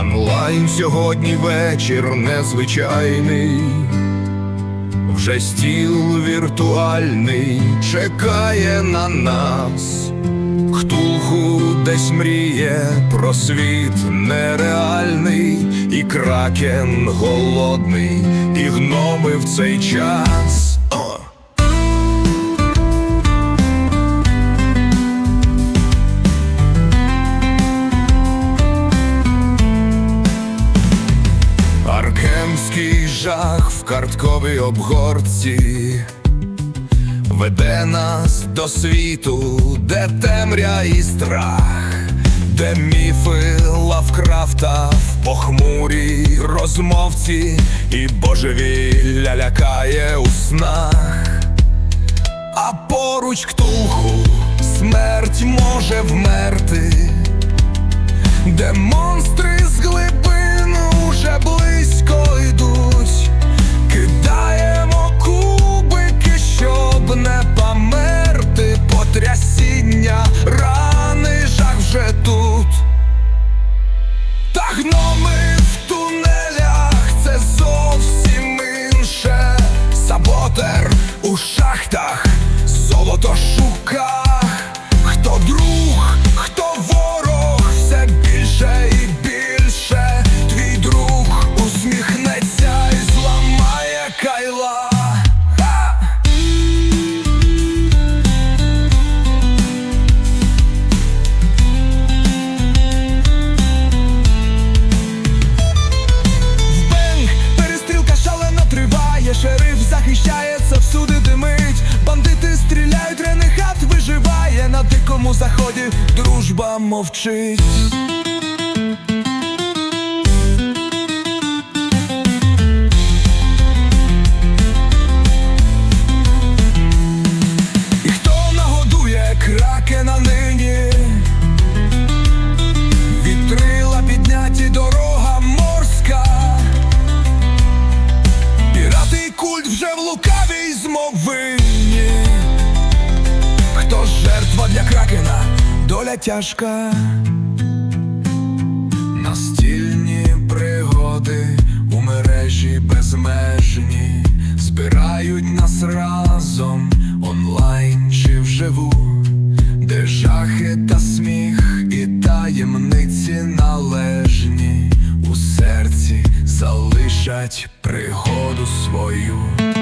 Онлайн сьогодні вечір незвичайний, вже стіл віртуальний чекає на нас. Хтулху десь мріє про світ нереальний, і кракен голодний, і гноми в цей час. Картковій обгорці. Веде нас до світу, де темря і страх, де міфи Лавкрафта в похмурій розмовці, і божевілля лякає у снах, а поруч ктулху смерть може вмерти шахтах, золото шуках. Хто друг, заході, дружба мовчить. Кракена, доля тяжка. Настільні пригоди у мережі безмежні збирають нас разом онлайн чи вживу, де жахи та сміх і таємниці належні у серці залишать пригоду свою.